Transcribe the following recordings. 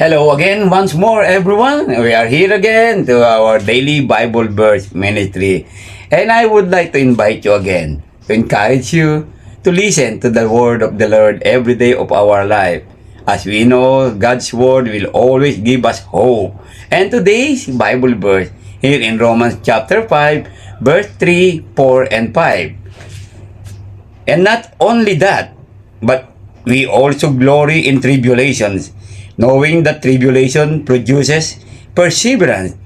Hello again, once more everyone. We are here again to our daily Bible verse ministry. And I would like to invite you again to encourage you to listen to the word of the Lord every day of our life. As we know, God's word will always give us hope. And today's Bible verse here in Romans chapter 5, verse 3, 4, and 5. And not only that, but we also glory in tribulations, knowing that tribulation produces perseverance,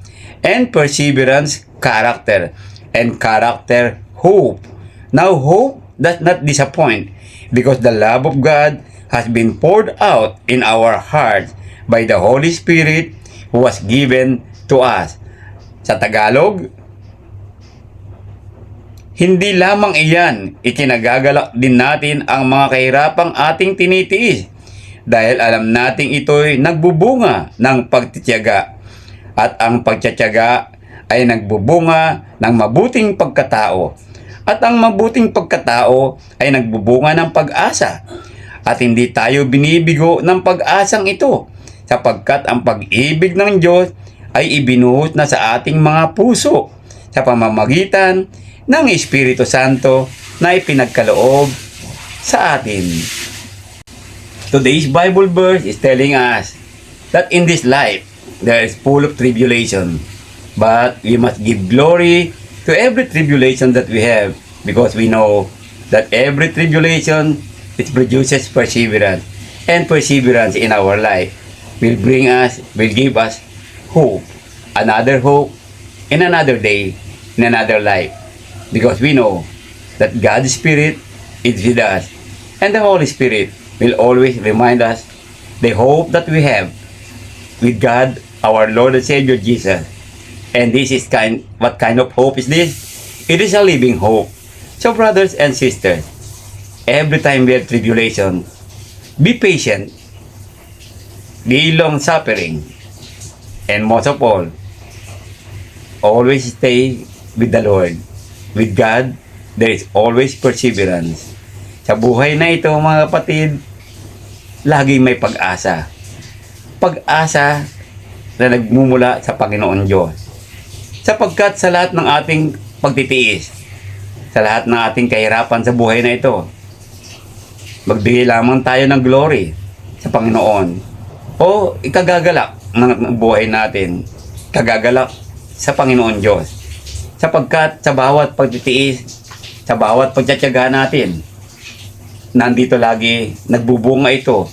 and perseverance, character, and character, hope. Now, hope does not disappoint, because the love of God has been poured out in our hearts by the Holy Spirit who was given to us. Sa Tagalog, hindi lamang iyan, ikinagagalak din natin ang mga kahirapang ating tinitiis dahil alam nating ito'y nagbubunga ng pagtitiyaga. At ang pagtitiyaga ay nagbubunga ng mabuting pagkatao. At ang mabuting pagkatao ay nagbubunga ng pag-asa. At hindi tayo binibigo ng pag-asang ito sapagkat ang pag-ibig ng Diyos ay ibinuhos na sa ating mga puso sa pamamagitan ng Espiritu Santo na ipinagkaloob sa atin. Today's Bible verse is telling us that in this life there is full of tribulation, but we must give glory to every tribulation that we have because we know that every tribulation it produces perseverance and perseverance in our life will bring us will give us hope another hope in another day in another life because we know that God's Spirit is with us and the Holy Spirit will always remind us the hope that we have with God, our Lord and Savior Jesus. And this is kind what kind of hope is this? It is a living hope. So brothers and sisters, every time we have tribulation, be patient, be long suffering, and most of all, always stay with the Lord. With God, there is always perseverance. Sa buhay na ito, mga kapatid, lagi may pag-asa. Pag-asa na nagmumula sa Panginoon Diyos. Sapagkat sa lahat ng ating pagtitiis, sa lahat ng ating kahirapan sa buhay na ito, magbigay lamang tayo ng glory sa Panginoon. O ikagagalak ng buhay natin, kagagalak sa Panginoon Diyos. Sapagkat sa bawat pagtitiis, sa bawat pagtsatsaga natin, nandito lagi nagbubunga ito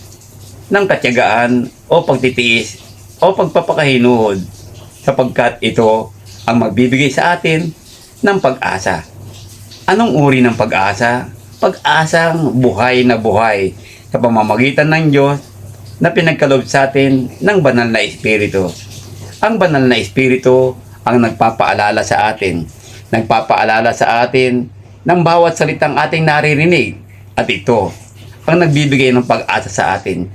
ng katyagaan o pagtitiis o pagpapakahinuhod sapagkat ito ang magbibigay sa atin ng pag-asa. Anong uri ng pag-asa? Pag-asang buhay na buhay sa pamamagitan ng Diyos na pinagkalob sa atin ng banal na Espiritu. Ang banal na Espiritu ang nagpapaalala sa atin. Nagpapaalala sa atin ng bawat salitang ating naririnig at ito ang nagbibigay ng pag-asa sa atin.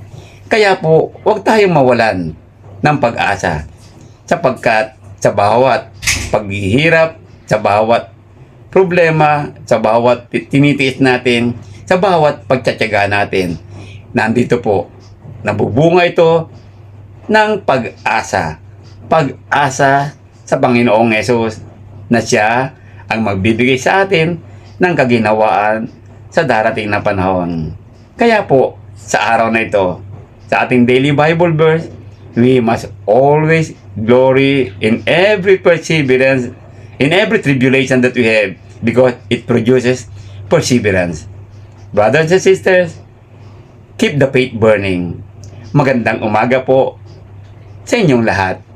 Kaya po, huwag tayong mawalan ng pag-asa sapagkat sa bawat paghihirap, sa bawat problema, sa bawat ti- tinitiis natin, sa bawat pagtsatsaga natin, nandito po, nabubunga ito ng pag-asa. Pag-asa sa Panginoong Yesus na siya ang magbibigay sa atin ng kaginawaan sa darating na panahon. Kaya po, sa araw na ito, sa ating daily Bible verse, we must always glory in every perseverance, in every tribulation that we have, because it produces perseverance. Brothers and sisters, keep the faith burning. Magandang umaga po sa inyong lahat.